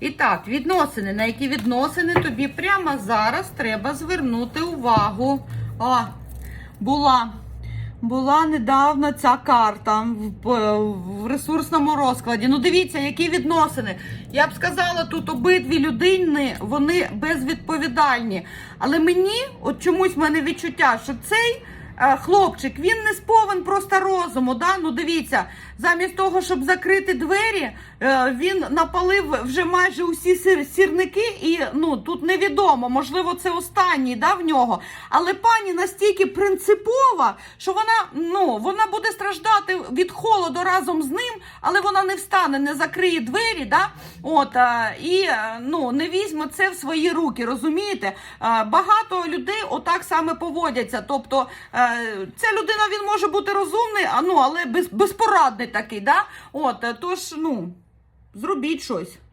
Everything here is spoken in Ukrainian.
І так, відносини. На які відносини тобі прямо зараз треба звернути увагу. А, була. Була недавно ця карта в, в ресурсному розкладі. Ну, дивіться, які відносини. Я б сказала, тут обидві людини вони безвідповідальні. Але мені, от чомусь в мене відчуття, що цей хлопчик він не сповен просто розуму. Да? Ну, дивіться, замість того, щоб закрити двері, е, він напалив вже майже усі сир, сірники, і ну тут невідомо, можливо, це останній да, в нього. Але пані настільки принципова, що вона ну вона буде страждати від холоду разом з ним, але вона не встане, не закриє двері. Да? От і ну не візьме це в свої руки. Розумієте? Багато людей отак саме поводяться. Тобто це людина він може бути розумний, а ну але без, безпорадний такий. Да? От е, тож ну зробіть щось.